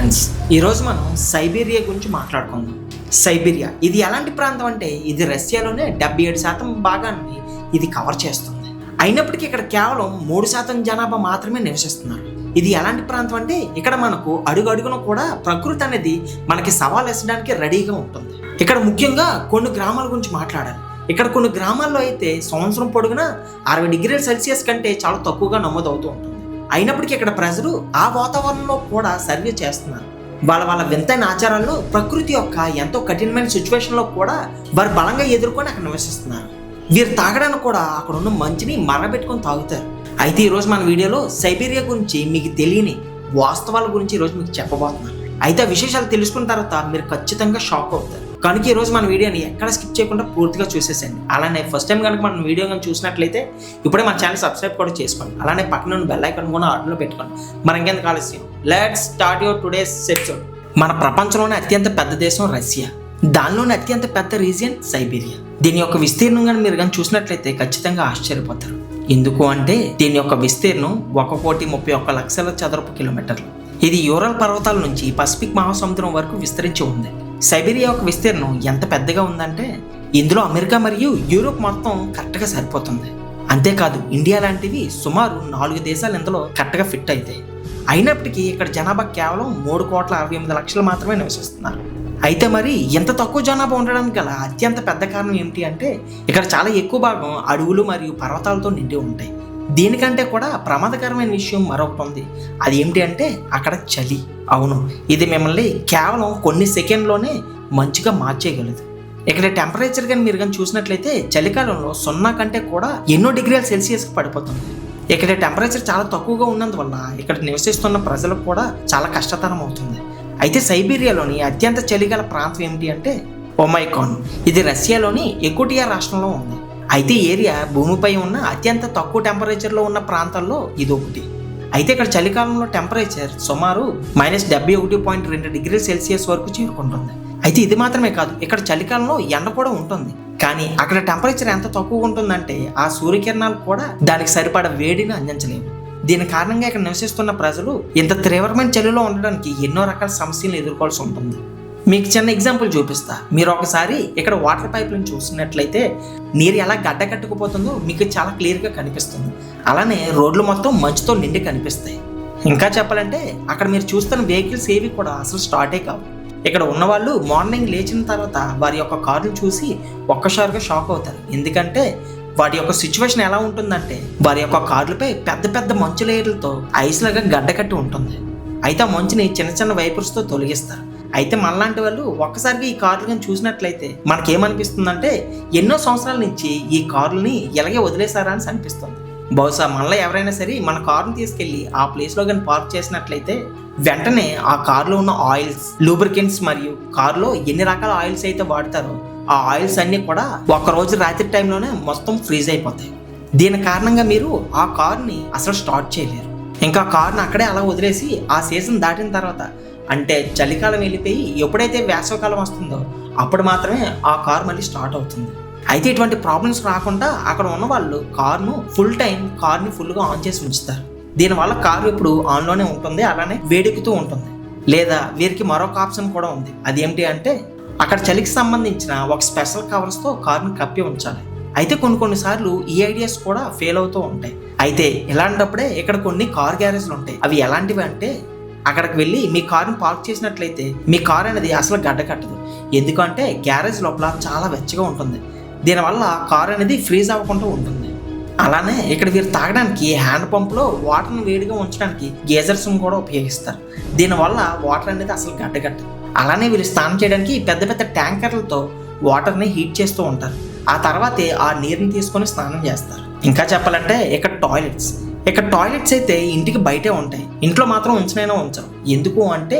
Friends ఈరోజు మనం Siberia గురించి మాట్లాడుకుందాం. సైబీరియా ఇది ఎలాంటి ప్రాంతం అంటే ఇది రష్యాలోనే డెబ్బై ఏడు శాతం భాగాన్ని ఇది కవర్ చేస్తుంది. అయినప్పటికీ ఇక్కడ కేవలం మూడు శాతం జనాభా మాత్రమే నివసిస్తున్నారు. ఇది ఎలాంటి ప్రాంతం అంటే ఇక్కడ మనకు అడుగు అడుగున కూడా ప్రకృతి అనేది మనకి సవాల్ వేసడానికి రెడీగా ఉంటుంది. ఇక్కడ ముఖ్యంగా కొన్ని గ్రామాల గురించి మాట్లాడాలి. ఇక్కడ కొన్ని గ్రామాల్లో అయితే సంవత్సరం పొడుగునా అరవై డిగ్రీల సెల్సియస్ కంటే చాలా తక్కువగా నమోదవుతూ ఉంటుంది. అయినప్పటికీ ఇక్కడ ప్రజలు ఆ వాతావరణంలో కూడా సర్వే చేస్తున్నారు. వాళ్ళ వాళ్ళ వింతైన ఆచారాల్లో ప్రకృతి యొక్క ఎంతో కఠినమైన సిచ్యువేషన్లో కూడా వారు బలంగా ఎదుర్కొని అక్కడ నివసిస్తున్నారు. వీరు తాగడానికి కూడా అక్కడ ఉన్న మంచిని మరణపెట్టుకొని తాగుతారు. అయితే ఈరోజు మన వీడియోలో సైబీరియా గురించి మీకు తెలియని వాస్తవాల గురించి ఈరోజు మీకు చెప్పబోతున్నాను. అయితే ఆ విశేషాలు తెలుసుకున్న తర్వాత మీరు ఖచ్చితంగా షాక్ అవుతారు. కనుక ఈరోజు మన వీడియోని ఎక్కడ స్కిప్ చేయకుండా పూర్తిగా చూసేసేయండి. అలానే ఫస్ట్ టైం కనుక మనం వీడియో కనుక చూసినట్లయితే ఇప్పుడే మన ఛానల్ సబ్స్క్రైబ్ కూడా చేసుకోండి. అలానే పక్కన ఉన్న బెల్ ఐకాన్ కూడా ఆర్డర్లో పెట్టుకోండి. మనం ఇంకెందుకు ఆలస్యం? Let start your today's episode మన ప్రపంచంలోనే అత్యంత పెద్ద దేశం రష్యా. దానిలోనే అత్యంత పెద్ద రీజియన్ సైబీరియా. దీని యొక్క విస్తీర్ణం కానీ మీరు కానీ చూసినట్లయితే ఖచ్చితంగా ఆశ్చర్యపోతారు. ఎందుకు అంటే దీని యొక్క విస్తీర్ణం ఒక కోటి ముప్పై ఒక్క లక్షల చదరపు కిలోమీటర్లు. ఇది యూరల్ పర్వతాల నుంచి పసిఫిక్ మహాసముద్రం వరకు విస్తరించి ఉంది. సైబీరియా యొక్క విస్తీర్ణం ఎంత పెద్దగా ఉందంటే ఇందులో అమెరికా మరియు యూరోప్ మొత్తం కరెక్ట్గా సరిపోతుంది. అంతేకాదు ఇండియా లాంటివి సుమారు నాలుగు దేశాలు ఇందులో కరెక్ట్గా ఫిట్ అవుతాయి అయినప్పటికీ ఇక్కడ జనాభా కేవలం మూడు కోట్ల అరవై ఎనిమిది లక్షలు మాత్రమే నివసిస్తున్నారు. అయితే మరి ఎంత తక్కువ జనాభా ఉండడానికి గల అత్యంత పెద్ద కారణం ఏమిటి అంటే ఇక్కడ చాలా ఎక్కువ భాగం అడవులు మరియు పర్వతాలతో నిండి ఉంటాయి. దీనికంటే కూడా ప్రమాదకరమైన విషయం మరొకటి ఉంది అది ఏమిటి అంటే అక్కడ చలి. అవును ఇది మిమ్మల్ని కేవలం కొన్ని సెకండ్లోనే మంచిగా మార్చేయగలదు. ఇక్కడ టెంపరేచర్ కానీ మీరు కానీ చూసినట్లయితే చలికాలంలో సున్నా కంటే కూడా ఎన్నో డిగ్రీల సెల్సియస్కి పడిపోతుంది. ఇక్కడ టెంపరేచర్ చాలా తక్కువగా ఉన్నందువల్ల ఇక్కడ నివసిస్తున్న ప్రజలకు కూడా చాలా కష్టతరం అవుతుంది. అయితే సైబీరియాలోని అత్యంత చలిగల ప్రాంతం ఏమిటి అంటే ఒమైకాన్. ఇది రష్యాలోని ఎకుటియా రాష్ట్రంలో ఉంది. అయితే ఏరియా భూమిపై ఉన్న అత్యంత తక్కువ టెంపరేచర్లో ఉన్న ప్రాంతాల్లో ఇది ఒకటి. అయితే ఇక్కడ చలికాలంలో టెంపరేచర్ సుమారు మైనస్ డెబ్బై ఒకటి పాయింట్ రెండు డిగ్రీల సెల్సియస్ వరకు చేరుకుంటుంది. అయితే ఇది మాత్రమే కాదు ఇక్కడ చలికాలంలో ఎండ కూడా ఉంటుంది. కానీ అక్కడ టెంపరేచర్ ఎంత తక్కువ ఉంటుందంటే ఆ సూర్యకిరణాలు కూడా దానికి సరిపడ వేడిని అందించలేవు. దీని కారణంగా ఇక్కడ నివసిస్తున్న ప్రజలు ఇంత తీవ్రమైన చలిలో ఉండడానికి ఎన్నో రకాల సమస్యలను ఎదుర్కోవాల్సి ఉంటుంది. మీకు చిన్న ఎగ్జాంపుల్ చూపిస్తా. మీరు ఒకసారి ఇక్కడ వాటర్ పైప్లను చూసినట్లయితే నీరు ఎలా గడ్డ కట్టుకుపోతుందో మీకు చాలా క్లియర్గా కనిపిస్తుంది. అలానే రోడ్లు మొత్తం మంచుతో నిండి కనిపిస్తాయి. ఇంకా చెప్పాలంటే అక్కడ మీరు చూస్తున్న వెహికల్స్ ఏవి కూడా అసలు స్టార్టే కావు. ఇక్కడ ఉన్నవాళ్ళు మార్నింగ్ లేచిన తర్వాత వారి యొక్క కార్లు చూసి ఒక్కసారిగా షాక్ అవుతారు. ఎందుకంటే వాటి యొక్క సిచ్యువేషన్ ఎలా ఉంటుందంటే వారి యొక్క కార్లపై పెద్ద పెద్ద మంచు లేయర్లతో ఐస్ లాగా గడ్డ కట్టి ఉంటుంది. అయితే ఆ మంచుని చిన్న చిన్న వైపర్స్తో తొలగిస్తారు. అయితే మనలాంటి వాళ్ళు ఒక్కసారిగా ఈ కార్లు కానీ చూసినట్లయితే మనకేమనిపిస్తుందంటే ఎన్నో సంవత్సరాల నుంచి ఈ కార్లని ఇలాగే వదిలేసారా అని అనిపిస్తుంది. బహుశా మనలో ఎవరైనా సరే మన కారుని తీసుకెళ్ళి ఆ ప్లేస్లో కానీ పార్క్ చేసినట్లయితే వెంటనే ఆ కార్లో ఉన్న ఆయిల్స్ లూబ్రికెంట్స్ మరియు కార్లో ఎన్ని రకాల ఆయిల్స్ అయితే వాడతారో ఆ ఆయిల్స్ అన్నీ కూడా ఒక రోజు రాత్రి టైంలోనే మొత్తం ఫ్రీజ్ అయిపోతాయి. దీని కారణంగా మీరు ఆ కార్ని అసలు స్టార్ట్ చేయలేరు. ఇంకా కార్ని అక్కడే అలా వదిలేసి ఆ సీజన్ దాటిన తర్వాత అంటే చలికాలం వెళ్ళిపోయి ఎప్పుడైతే వేసవకాలం వస్తుందో అప్పుడు మాత్రమే ఆ కార్ మళ్ళీ స్టార్ట్ అవుతుంది. అయితే ఇటువంటి ప్రాబ్లమ్స్ రాకుండా అక్కడ ఉన్న వాళ్ళు కార్ను ఫుల్ టైం కార్ని ఫుల్గా ఆన్ చేసి ఉంచుతారు. దీనివల్ల కారు ఇప్పుడు ఆన్లోనే ఉంటుంది అలానే వేడెక్కుతూ ఉంటుంది. లేదా వీరికి మరొక ఆప్షన్ కూడా ఉంది. అదేమిటి అంటే అక్కడ చలికి సంబంధించిన ఒక స్పెషల్ కవర్స్తో కార్ని కప్పి ఉంచాలి. అయితే కొన్ని కొన్నిసార్లు ఈ ఐడియాస్ కూడా ఫెయిల్ అవుతూ ఉంటాయి. అయితే ఇలాంటప్పుడే ఇక్కడ కొన్ని కార్ గ్యారేజ్లు ఉంటాయి. అవి ఎలాంటివి అంటే అక్కడికి వెళ్ళి మీ కారుని పార్క్ చేసినట్లయితే మీ కారు అనేది అసలు గడ్డ కట్టదు. ఎందుకంటే గ్యారేజ్ లోపల చాలా వెచ్చగా ఉంటుంది. దీనివల్ల కార్ అనేది ఫ్రీజ్ అవ్వకుండా ఉంటుంది. అలానే ఇక్కడ వీరు తాగడానికి హ్యాండ్ పంప్లో వాటర్ని వేడిగా ఉంచడానికి గేజర్స్ కూడా ఉపయోగిస్తారు. దీనివల్ల వాటర్ అనేది అసలు గడ్డగట్ట అలానే వీరు స్నానం చేయడానికి పెద్ద పెద్ద ట్యాంకర్లతో వాటర్ని హీట్ చేస్తూ ఉంటారు. ఆ తర్వాతే ఆ నీరుని తీసుకొని స్నానం చేస్తారు. ఇంకా చెప్పాలంటే ఇక్కడ టాయిలెట్స్. ఇక్కడ టాయిలెట్స్ అయితే ఇంటికి బయటే ఉంటాయి. ఇంట్లో మాత్రం ఉంచనైనా ఉంచరు. ఎందుకు అంటే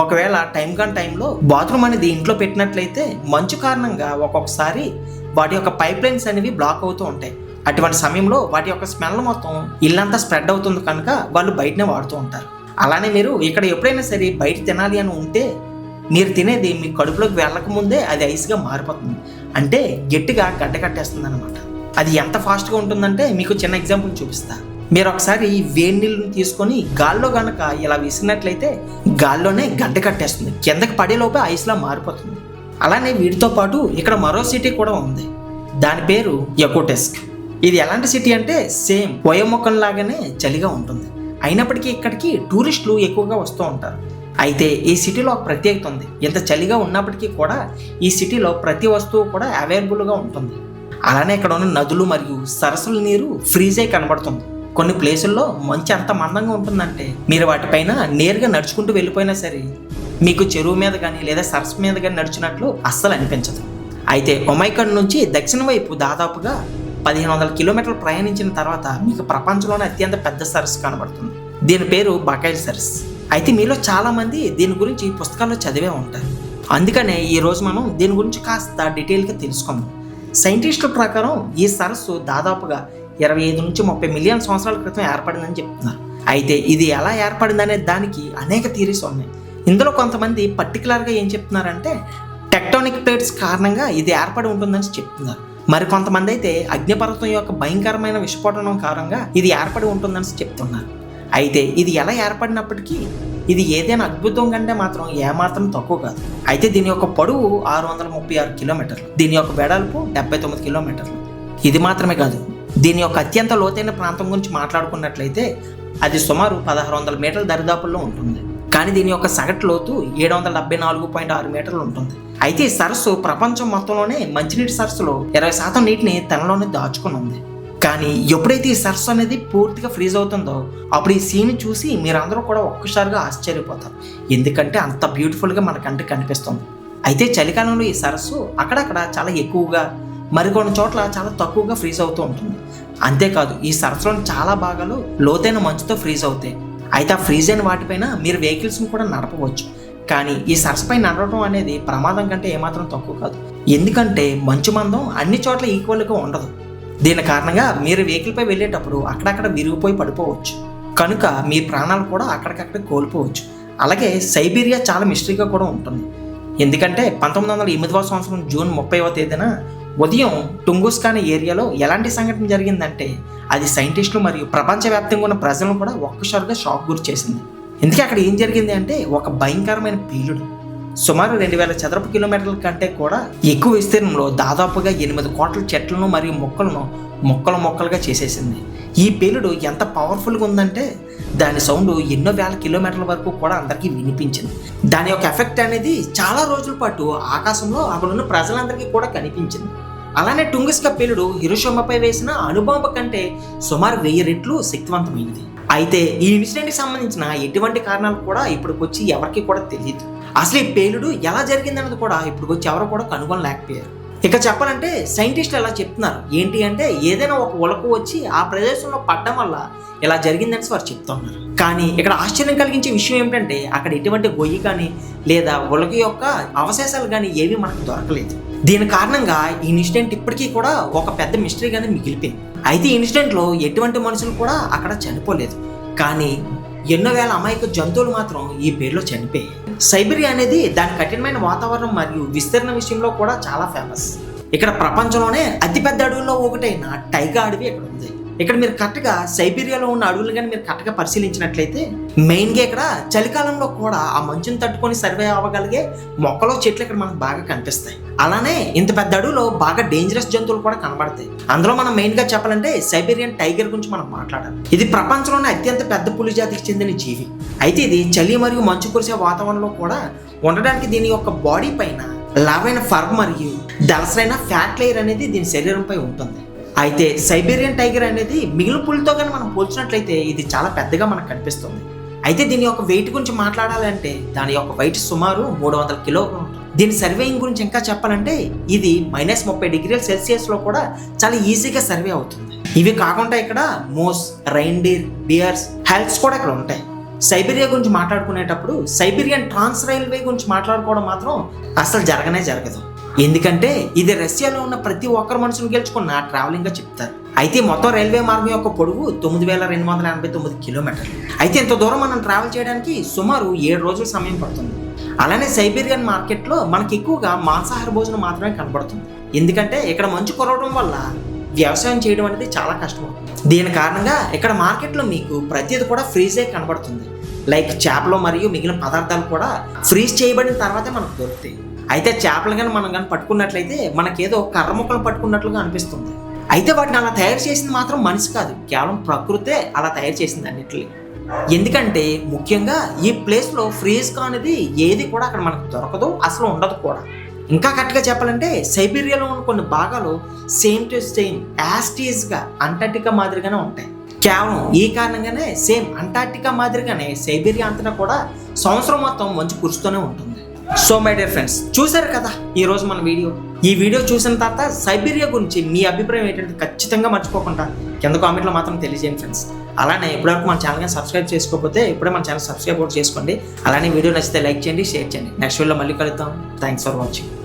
ఒకవేళ టైం కాని టైంలో బాత్రూమ్ అనేది ఇంట్లో పెట్టినట్లయితే మంచు కారణంగా ఒక్కొక్కసారి వాటి యొక్క పైప్ లైన్స్ అనేవి బ్లాక్ అవుతూ ఉంటాయి. అటువంటి సమయంలో వాటి యొక్క స్మెల్ మొత్తం ఇల్లంతా స్ప్రెడ్ అవుతుంది కనుక వాళ్ళు బయటనే వాడుతూ ఉంటారు. అలానే మీరు ఇక్కడ ఎప్పుడైనా సరే బయట తినాలి అని ఉంటే మీరు తినేది మీ కడుపులోకి వెళ్ళక ముందే అది ఐస్గా మారిపోతుంది. అంటే గట్టిగా గడ్డ కట్టేస్తుంది అనమాట అది ఎంత ఫాస్ట్గా ఉంటుందంటే మీకు చిన్న ఎగ్జాంపుల్ చూపిస్తాను మీరు ఒకసారి వేడి నీళ్ళని తీసుకొని గాల్లో కనుక ఇలా విసిరినట్లయితే గాల్లోనే గడ్డ కట్టేస్తుంది. కిందకి పడేలోపే ఐస్లా మారిపోతుంది. అలానే వీటితో పాటు ఇక్కడ మరో సిటీ కూడా ఉంది. దాని పేరు ఎకోటెస్క్ ఇది ఎలాంటి సిటీ అంటే సేమ్ వయోముఖం లాగానే చలిగా ఉంటుంది. అయినప్పటికీ ఇక్కడికి టూరిస్టులు ఎక్కువగా వస్తూ ఉంటారు. అయితే ఈ సిటీలో ఒక ప్రత్యేకత ఉంది. ఇంత చలిగా ఉన్నప్పటికీ కూడా ఈ సిటీలో ప్రతి వస్తువు కూడా అవైలబుల్గా ఉంటుంది. అలానే ఇక్కడ ఉన్న నదులు మరియు సరస్సుల నీరు ఫ్రీజ్ అయి కనబడుతుంది. కొన్ని ప్లేసుల్లో మంచి అంత మందంగా ఉంటుందంటే మీరు వాటిపైన నేరుగా నడుచుకుంటూ వెళ్ళిపోయినా సరే మీకు చెరువు మీద కానీ లేదా సరస్సు మీద కానీ నడిచినట్లు అస్సలు అనిపించదు. అయితే ఒమైకడ్ నుంచి దక్షిణ వైపు దాదాపుగా పదిహేను వందల కిలోమీటర్లు ప్రయాణించిన తర్వాత మీకు ప్రపంచంలోనే అత్యంత పెద్ద సరస్సు కనబడుతుంది. దీని పేరు బకాయిల్ సరస్సు. అయితే మీలో చాలామంది దీని గురించి పుస్తకాల్లో చదివే ఉంటారు. అందుకనే ఈరోజు మనం దీని గురించి కాస్త డీటెయిల్గా తెలుసుకుందాం. సైంటిస్టుల ప్రకారం ఈ సరస్సు దాదాపుగా ఇరవై ఐదు నుంచి ముప్పై మిలియన్ సంవత్సరాల క్రితం ఏర్పడిందని చెప్తున్నారు. అయితే ఇది ఎలా ఏర్పడిందనే దానికి అనేక థీరీస్ ఉన్నాయి. ఇందులో కొంతమంది పర్టికులర్గా ఏం చెప్తున్నారంటే టెక్టానిక్ ప్లేట్స్ కారణంగా ఇది ఏర్పడి ఉంటుందని చెప్తున్నారు. మరి కొంతమంది అయితే అగ్నిపర్వతం యొక్క భయంకరమైన విస్ఫోటనం కారణంగా ఇది ఏర్పడి ఉంటుందని చెప్తున్నారు. అయితే ఇది ఎలా ఏర్పడినప్పటికీ ఇది ఏదైనా అద్భుతం కంటే మాత్రం ఏమాత్రం తక్కువ కాదు. అయితే దీని యొక్క పొడవు ఆరు వందల ముప్పై ఆరు కిలోమీటర్లు. దీని యొక్క వెడల్పు డెబ్బై తొమ్మిది కిలోమీటర్లు. ఇది మాత్రమే కాదు దీని యొక్క అత్యంత లోతైన ప్రాంతం గురించి మాట్లాడుకున్నట్లయితే అది సుమారు పదహారు వందల మీటర్ల దరిదాపుల్లో ఉంటుంది. కానీ దీని యొక్క సగటు లోతు ఏడు వందల డెబ్బై నాలుగు పాయింట్ ఆరు మీటర్లు ఉంటుంది. అయితే ఈ సరస్సు ప్రపంచం మొత్తంలోనే మంచినీటి సరస్సులో ఇరవై శాతం నీటిని తనలోనే దాచుకుని ఉంది. కానీ ఎప్పుడైతే ఈ సరస్సు అనేది పూర్తిగా ఫ్రీజ్ అవుతుందో అప్పుడు ఈ సీన్ చూసి మీరందరూ కూడా ఒక్కసారిగా ఆశ్చర్యపోతారు. ఎందుకంటే అంత బ్యూటిఫుల్గా మన కంటికి కనిపిస్తుంది. అయితే చలికాలంలో ఈ సరస్సు అక్కడక్కడ చాలా ఎక్కువగా మరికొన్ని చోట్ల చాలా తక్కువగా ఫ్రీజ్ అవుతూ ఉంటుంది. అంతేకాదు ఈ సరస్సులోని చాలా భాగాలు లోతైన మంచుతో ఫ్రీజ్ అవుతాయి. అయితే ఆ ఫ్రీజ్ అయిన వాటిపైన మీరు వెహికల్స్ని కూడా నడపవచ్చు. కానీ ఈ సరస్సుపై నడవడం అనేది ప్రమాదం కంటే ఏమాత్రం తక్కువ కాదు. ఎందుకంటే మంచు మందం అన్ని చోట్ల ఈక్వల్గా ఉండదు. దీని కారణంగా మీరు వెహికల్పై వెళ్ళేటప్పుడు అక్కడక్కడ విరిగిపోయి పడిపోవచ్చు. కనుక మీ ప్రాణాలు కూడా అక్కడికక్కడ కోల్పోవచ్చు. అలాగే సైబీరియా చాలా మిస్టరీగా కూడా ఉంటుంది. ఎందుకంటే పంతొమ్మిది వందల ఎనిమిదవ సంవత్సరం జూన్ ముప్పైవ తేదీన ఉదయం టుంగుస్కాన్ ఏరియాలో ఎలాంటి సంఘటన జరిగిందంటే అది సైంటిస్టులు మరియు ప్రపంచవ్యాప్తంగా ఉన్న ప్రజలను కూడా ఒక్కసారిగా షాక్ గురి చేసింది. ఎందుకే అక్కడ ఏం జరిగింది అంటే ఒక భయంకరమైన పీలుడు సుమారు రెండు వేల చదరపు కిలోమీటర్ల కంటే కూడా ఎక్కువ విస్తీర్ణంలో దాదాపుగా ఎనిమిది కోట్ల చెట్లను మరియు మొక్కలను మొక్కలు మొక్కలుగా చేసేసింది. ఈ పేలుడు ఎంత పవర్ఫుల్గా ఉందంటే దాని సౌండ్ ఎన్నో వేల కిలోమీటర్ల వరకు కూడా అందరికీ వినిపించింది. దాని యొక్క ఎఫెక్ట్ అనేది చాలా రోజుల పాటు ఆకాశంలో అక్కడ ఉన్న ప్రజలందరికీ కూడా కనిపించింది. అలానే టుంగిస్క పేలుడు హిరోషిమాపై వేసిన అణుబాంబ కంటే సుమారు వెయ్యి రెట్లు శక్తివంతమైనది. అయితే ఈ ఇన్సిడెంట్కి సంబంధించిన ఎటువంటి కారణాలు కూడా ఇప్పటికొచ్చి ఎవరికి కూడా తెలియదు అసలు ఈ పేలుడు ఎలా జరిగిందన్నది కూడా ఇప్పటికొచ్చి ఎవరు కూడా కనుగొనలేకపోయారు ఇక చెప్పాలంటే సైంటిస్టులు ఎలా చెప్తున్నారు? ఏంటి అంటే ఏదైనా ఒక ఉలకు వచ్చి ఆ ప్రదేశంలో పడ్డం వల్ల ఇలా జరిగిందని వారు చెప్తున్నారు కానీ ఇక్కడ ఆశ్చర్యం కలిగించే విషయం ఏమిటంటే అక్కడ ఎటువంటి గొయ్యి కానీ లేదా ఉలక యొక్క అవశేషాలు కానీ ఏవి మనకు దొరకలేదు. దీని కారణంగా ఈ ఇన్సిడెంట్ ఇప్పటికీ కూడా ఒక పెద్ద మిస్టరీగానే మిగిలిపోయింది. అయితే ఈ ఇన్సిడెంట్లో ఎటువంటి మనుషులు కూడా అక్కడ చనిపోలేదు. కానీ ఎన్నో వేల అమాయక జంతువులు మాత్రం ఈ పేరులో చనిపోయాయి. సైబీరియా అనేది దాని కఠినమైన వాతావరణం మరియు విస్తరణ విషయంలో కూడా చాలా ఫేమస్ ఇక్కడ ప్రపంచంలోనే అతిపెద్ద అడవుల్లో ఒకటైన టైగా అడవి ఇక్కడ ఉంది. ఇక్కడ మీరు కరెక్ట్గా సైబీరియాలో ఉన్న అడవులు కానీ మీరు కరెక్ట్గా పరిశీలించినట్లయితే మెయిన్గా ఇక్కడ చలికాలంలో కూడా ఆ మంచుని తట్టుకొని సర్వే అవ్వగలిగే మొక్కలు చెట్లు ఇక్కడ మనకు బాగా కనిపిస్తాయి. అలానే ఇంత పెద్ద అడవులో బాగా డేంజరస్ జంతువులు కూడా కనబడతాయి. అందులో మనం మెయిన్గా చెప్పాలంటే సైబీరియన్ టైగర్ గురించి మనం మాట్లాడాలి. ఇది ప్రపంచంలోనే అత్యంత పెద్ద పులి జాతికి చెందిన జీవి. అయితే ఇది చలి మరియు మంచు కురిసే వాతావరణంలో కూడా ఉండడానికి దీని యొక్క బాడీ పైన లావైన ఫర్ మరియు దలసరైన ఫ్యాట్ లేయర్ అనేది దీని శరీరంపై ఉంటుంది. అయితే సైబీరియన్ టైగర్ అనేది మిగిలిన పులితో కానీ మనం పోల్చినట్లయితే ఇది చాలా పెద్దగా మనకు కనిపిస్తుంది. అయితే దీని యొక్క వెయిట్ గురించి మాట్లాడాలంటే దాని యొక్క వెయిట్ సుమారు మూడు వందల కిలో దీని సర్వేయింగ్ గురించి ఇంకా చెప్పాలంటే ఇది మైనస్ ముప్పై డిగ్రీల సెల్సియస్లో కూడా చాలా ఈజీగా సర్వే అవుతుంది. ఇవి కాకుండా ఇక్కడ మోస్ రైండీర్ బియర్స్ హెల్త్స్ కూడా ఇక్కడ ఉంటాయి. సైబీరియా గురించి మాట్లాడుకునేటప్పుడు సైబీరియన్ ట్రాన్స్ రైల్వే గురించి మాట్లాడుకోవడం మాత్రం అసలు జరగనే జరగదు. ఎందుకంటే ఇది రష్యాలో ఉన్న ప్రతి ఒక్కరు మనసును గెలుచుకున్న ట్రావెలింగ్గా చెప్తారు. అయితే మొత్తం రైల్వే మార్గం యొక్క పొడవు తొమ్మిది వేల రెండు వందల ఎనభై తొమ్మిది కిలోమీటర్లు. అయితే ఇంత దూరం మనం ట్రావెల్ చేయడానికి సుమారు ఏడు రోజుల సమయం పడుతుంది. అలానే సైబీరియన్ మార్కెట్లో మనకి ఎక్కువగా మాంసాహార భోజనం మాత్రమే కనబడుతుంది. ఎందుకంటే ఇక్కడ మంచు కురవడం వల్ల వ్యవసాయం చేయడం అనేది చాలా కష్టం. దీని కారణంగా ఇక్కడ మార్కెట్లో మీకు ప్రతిది కూడా ఫ్రీజే కనబడుతుంది. లైక్ చేపలు మరియు మిగిలిన పదార్థాలు కూడా ఫ్రీజ్ చేయబడిన తర్వాతే మనకు దొరుకుతాయి. అయితే చేపలు కానీ మనం కానీ పట్టుకున్నట్లయితే మనకేదో కర్ర ముక్కలు పట్టుకున్నట్లుగా అనిపిస్తుంది. అయితే వాటిని అలా తయారు చేసింది మాత్రం మనిషి కాదు కేవలం ప్రకృతే అలా తయారు చేసింది అన్నిటిని. ఎందుకంటే ముఖ్యంగా ఈ ప్లేస్లో ఫ్రీజ్ కానిది ఏది కూడా అక్కడ మనకు దొరకదు అసలు ఉండదు కూడా. ఇంకా కరెక్ట్గా చెప్పాలంటే సైబీరియాలో ఉన్న కొన్ని భాగాలు సేమ్ టు సేమ్ యాస్టీస్గా అంటార్టికా మాదిరిగానే ఉంటాయి. కేవలం ఈ కారణంగానే సేమ్ అంటార్టికా మాదిరిగానే సైబీరియా అంతటా కూడా సంవత్సరం మొత్తం మంచు కురుస్తూనే ఉంటుంది. సో మై డియర్ ఫ్రెండ్స్ చూసారు కదా ఈరోజు మన వీడియో? ఈ వీడియో చూసిన తర్వాత సైబీరియా గురించి మీ అభిప్రాయం ఏంటంటే ఖచ్చితంగా మర్చిపోకుండా కింద కామెంట్లో మాత్రం తెలియజేయండి ఫ్రెండ్స్ అలానే ఇప్పటివరకు మన ఛానల్ని సబ్స్క్రైబ్ చేసుకోకపోతే ఇప్పుడే మన ఛానల్ సబ్స్క్రైబ్ కూడా చేసుకోండి. అలానే వీడియో నచ్చితే లైక్ చేయండి షేర్ చేయండి. నెక్స్ట్ వీడియోలో మళ్ళీ కలుద్దాం. Thanks for watching